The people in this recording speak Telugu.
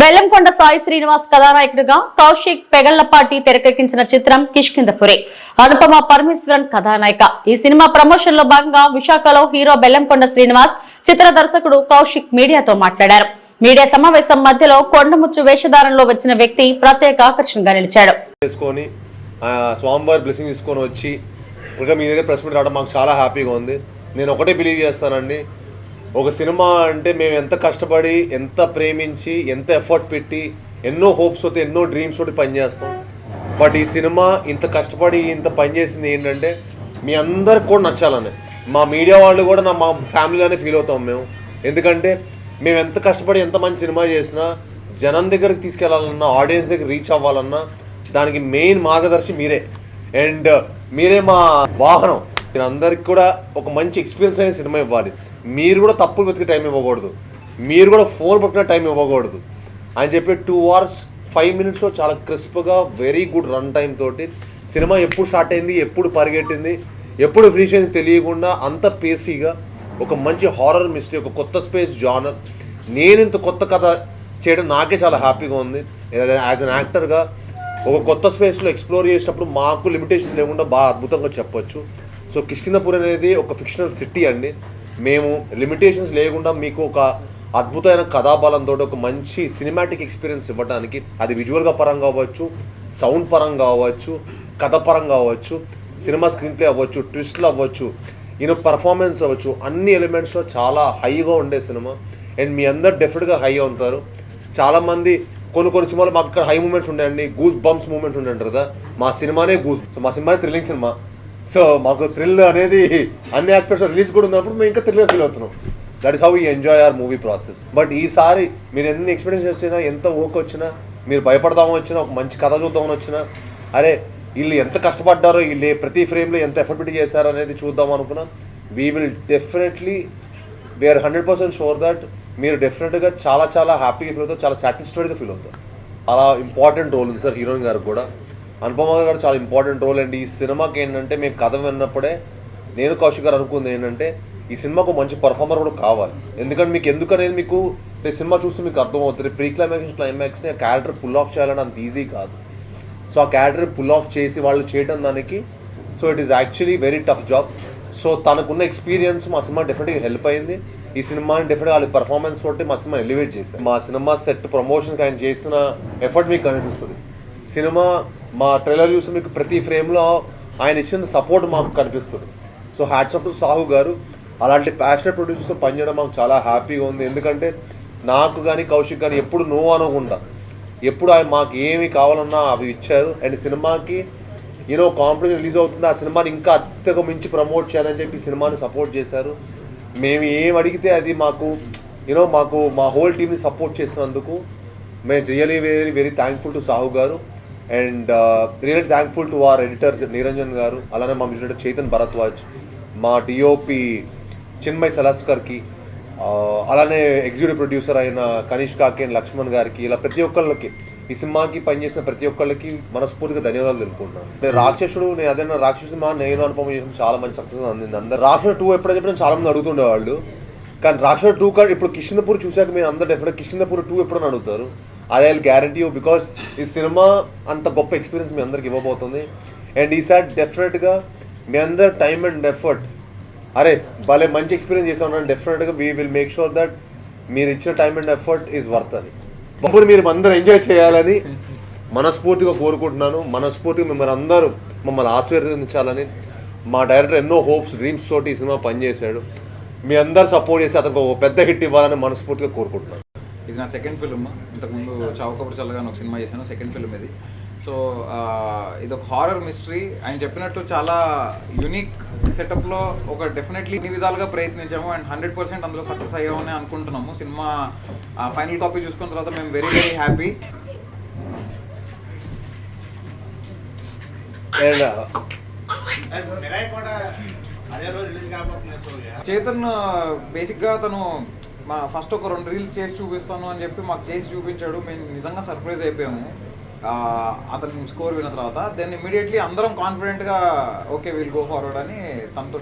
బెల్లంకొండ సాయి శ్రీనివాస్ కథానాయకుడిగా కౌశిక్ పెగళ్ళపాటి తెరకెక్కించిన చిత్రం కిష్కిందపురి అనుపమ పరమేశ్వరన్ కథానాయిక. ఈ సినిమా ప్రమోషన్లో భాగంగా విశాఖలో హీరో బెల్లంకొండ శ్రీనివాస్ చిత్ర దర్శకుడు కౌశిక్ మీడియాతో మాట్లాడారు. మీడియా సమావేశం మధ్యలో కొండముచ్చు వేషధారంలో వచ్చిన వ్యక్తి ప్రత్యేక ఆకర్షణగా నిలిచాడు. చేసుకొని స్వామివారి బ్లెస్సింగ్ తీసుకొని వచ్చి ఇంకా మీ దగ్గర ప్రెస్ మీట్ రావడం మాకు చాలా హ్యాపీగా ఉంది. నేను ఒకటే బిలీవ్ చేస్తానండి ఒక సినిమా అంటే మేము ఎంత కష్టపడి ఎంత ప్రేమించి ఎంత ఎఫర్ట్ పెట్టి ఎన్నో హోప్స్ తోటి ఎన్నో డ్రీమ్స్ తోటి పనిచేస్తాం బట్ ఈ సినిమా ఇంత కష్టపడి ఇంత పనిచేసింది ఏంటంటే మీ అందరికి కూడా నచ్చాలని. మా మీడియా వాళ్ళు కూడా నా మా ఫ్యామిలీలోనే ఫీల్ అవుతాం మేము. ఎందుకంటే మేము ఎంత కష్టపడి ఎంత మంచి సినిమా చేసినా జనం దగ్గరికి తీసుకెళ్ళాలన్నా ఆడియన్స్ దగ్గర రీచ్ అవ్వాలన్నా దానికి మెయిన్ మార్గదర్శి మీరే. అండ్ మీరే మా వాహనం. అందరికి కూడా ఒక మంచి ఎక్స్పీరియన్స్ అయిన సినిమా ఇవ్వాలి. మీరు కూడా తప్పులు వెతికి టైం ఇవ్వకూడదు. మీరు కూడా ఫోన్ పట్టిన టైం ఇవ్వకూడదు. అని చెప్పి టూ అవర్స్ ఫైవ్ మినిట్స్లో చాలా క్రిస్ప్గా వెరీ గుడ్ రన్ టైం తోటి సినిమా ఎప్పుడు స్టార్ట్ అయింది ఎప్పుడు పరిగెట్టింది ఎప్పుడు ఫినిష్ అయింది తెలియకుండా అంత పేసీగా ఒక మంచి హారర్ మిస్టరీ ఒక కొత్త స్పేస్ జానర్ నేను ఇంత కొత్త కథ చేయడం నాకే చాలా హ్యాపీగా ఉంది. యాజ్ అన్ యాక్టర్గా ఒక కొత్త స్పేస్లో ఎక్స్ప్లోర్ చేసినప్పుడు మాకు లిమిటేషన్స్ లేకుండా బాగా అద్భుతంగా చెప్పొచ్చు. సో కిష్కిందపూర్ అనేది ఒక ఫిక్షనల్ సిటీ అండి. మేము లిమిటేషన్స్ లేకుండా మీకు ఒక అద్భుతమైన కథాబలంతో ఒక మంచి సినిమాటిక్ ఎక్స్పీరియన్స్ ఇవ్వడానికి అది విజువల్గా పరంగా అవ్వచ్చు సౌండ్ పరంగా అవ్వచ్చు కథ పరంగా అవ్వచ్చు సినిమా స్క్రీన్ ప్లే అవ్వచ్చు ట్విస్ట్లు అవ్వచ్చు ఈయన పర్ఫార్మెన్స్ అవ్వచ్చు. అన్ని ఎలిమెంట్స్లో చాలా హైగా ఉండే సినిమా అండ్ మీ అందరు డెఫినెట్గా హైగా ఉంటారు. చాలామంది కొన్ని కొన్ని సినిమాలు మాకు ఇక్కడ హై మూమెంట్స్ ఉంటాయండి గూస్ బంప్స్ మూమెంట్స్ ఉంటాయంటారు కదా. మా సినిమానే గూస్ మా సినిమానే థ్రిల్లింగ్ సినిమా సో మాకు థ్రిల్ అనేది అన్ని ఆస్పెక్ట్స్ రిలీజ్ కూడా ఉన్నప్పుడు మేము ఇంకా థ్రిల్ ఫీల్ అవుతున్నాం. That is how we enjoy our movie process but ఈసారి మీరు ఎన్ని ఎక్స్పీరియన్స్ చేసినా ఎంత ఓక్ వచ్చినా మీరు భయపడదామని వచ్చినా ఒక మంచి కథ చూద్దామని వచ్చినా అరే వీళ్ళు ఎంత కష్టపడ్డారో వీళ్ళు ప్రతి ఫ్రేమ్లో ఎంత ఎఫర్ట్ పెట్టి చేశారో అనేది చూద్దాం అనుకున్నా we will definitely we're hundred percent sure that మీరు డెఫినెట్గా చాలా చాలా హ్యాపీగా ఫీల్ అవుతారు చాలా సాటిస్ఫైడ్గా ఫీల్ అవుతారు. చాలా ఇంపార్టెంట్ రోల్ ఉంది సార్ హీరోయిన్ గారికి కూడా. అనుపమ గారు చాలా ఇంపార్టెంట్ రోల్ అండ్. ఈ సినిమాకి ఏంటంటే మేము కథ విన్నప్పుడే నేను కౌశిక్ గారు అనుకుంది ఏంటంటే ఈ సినిమాకు మంచి పర్ఫార్మర్ కూడా కావాలి. ఎందుకంటే మీకు ఎందుకు అనేది మీకు రేపు సినిమా చూస్తే మీకు అర్థమవుతుంది ప్రీ క్లైమాక్స్ క్లైమాక్స్ని ఆ క్యారెక్టర్ పుల్ ఆఫ్ చేయాలని అంత ఈజీ కాదు. సో ఆ క్యారెక్టర్ పుల్ ఆఫ్ చేసి వాళ్ళు చేయడం దానికి so it is actually very tough job so తనకున్న ఎక్స్పీరియన్స్ మా సినిమా డెఫినెట్గా హెల్ప్ అయింది. ఈ సినిమాని డెఫినెట్ వాళ్ళ పర్ఫార్మెన్స్ తోటి మా సినిమా ఎలివేట్ చేశారు మా సినిమా సెట్ ప్రమోషన్కి ఆయన చేసిన ఎఫర్ట్ మీకు కనిపిస్తుంది. సినిమా మా ట్రైలర్ చూసి మీకు ప్రతి ఫ్రేమ్లో ఆయన ఇచ్చిన సపోర్ట్ మాకు కనిపిస్తుంది. So hats off to Sahu garu. అలాంటి ప్యాషనెట్ ప్రొడ్యూసర్తో పనిచేయడం మాకు చాలా హ్యాపీగా ఉంది. ఎందుకంటే నాకు కానీ కౌశిక్ కానీ ఎప్పుడు నో అనకుండా ఎప్పుడు ఆయన మాకు ఏమి కావాలన్నా అవి ఇచ్చారు. అండ్ సినిమాకి యూనో కాంపిటీషన్ రిలీజ్ అవుతుంది. ఆ సినిమాని ఇంకా అత్యక మించి ప్రమోట్ చేయాలని చెప్పి సినిమాని సపోర్ట్ చేశారు. మేము ఏం అడిగితే అది మాకు యూనో మాకు మా హోల్ టీమ్ని సపోర్ట్ చేసినందుకు మేము really very very thankful to Sahu garu. And real thankful to our editor Niranjan garu అలానే మా మ్యూజిక్ చైతన్ భరద్వాజ్ మా డిఓపి చిన్మయ్ సలాస్కర్కి అలానే ఎగ్జిక్యూటివ్ ప్రొడ్యూసర్ అయిన కనిష్ కాకి అండ్ లక్ష్మణ్ గారికి ఇలా ప్రతి ఒక్కళ్ళకి ఈ సినిమాకి పనిచేసిన ప్రతి ఒక్కళ్ళకి మనస్ఫూర్తిగా ధన్యవాదాలు తెలుపుకుంటున్నాను. అంటే రాక్షసుడు నేను అదే రాక్షసు సినిమా నేను అనుపమ చేసిన చాలా మంచి సక్సెస్ అందింది. అందరు రాక్షసు టూ ఎప్పుడో చెప్పినా చాలా మంది అడుగుతుండేవాళ్ళు కానీ రాక్షసు టూ కార్డ్ ఇప్పుడు కిష్కిందపూర్ చూశాక మీరు అందరు డెఫినెట్ కిష్కిందపూర్ టూ ఎప్పుడని అడుగుతారు. అదే గ్యారంటీ యూ బికాస్ ఈ సినిమా అంత గొప్ప ఎక్స్పీరియన్స్ మీ అందరికి ఇవ్వబోతుంది. అండ్ ఈసారి డెఫినెట్గా మీ అందరు టైం అండ్ ఎఫర్ట్ అరే భలే మంచి ఎక్స్పీరియన్స్ చేసాం డెఫినెట్గా we will make sure that మీరు ఇచ్చిన time and effort is worth అని. బొమ్మను మీరు అందరూ ఎంజాయ్ చేయాలని మనస్ఫూర్తిగా కోరుకుంటున్నాను. మనస్ఫూర్తిగా మిమ్మల్ని అందరూ మమ్మల్ని ఆశీర్వదించాలని మా డైరెక్టర్ ఎన్నో హోప్స్ డ్రీమ్స్ తోటి ఈ సినిమా పనిచేశాడు. మీ అందరు సపోర్ట్ చేసి అతనికి ఒక పెద్ద హిట్ ఇవ్వాలని మనస్ఫూర్తిగా కోరుకుంటున్నాను. ఇది నా సెకండ్ ఫిల్మ్ ఇంతకుముందు చావుకబురు చల్లగా ఒక సినిమా చేశాను సెకండ్ ఫిల్మ్ ఇది. సో ఇది ఒక హారర్ మిస్టరీ ఆయన చెప్పినట్టు చాలా యునిక్ సెటప్లో ఒక డెఫినెట్లీ ఇన్ని విధాలుగా ప్రయత్నించాము అండ్ హండ్రెడ్ పర్సెంట్ అందులో సక్సెస్ అయ్యామని అనుకుంటున్నాము. సినిమా ఫైనల్ కాపీ చూసుకున్న తర్వాత మేము వెరీ వెరీ హ్యాపీ చేతన్ బేసిక్గా తను మా ఫస్ట్ ఒక రెండు రీల్స్ చేసి చూపిస్తాను అని చెప్పి మాకు చేసి చూపించాడు. మేము నిజంగా సర్ప్రైజ్ అయిపోయాము. అతను అతని స్కోర్ విన్న తర్వాత. దెన్ ఇమీడియట్లీ అందరం కాన్ఫిడెంట్గా ఓకే విల్ గో ఫార్వర్డ్ అని తనతో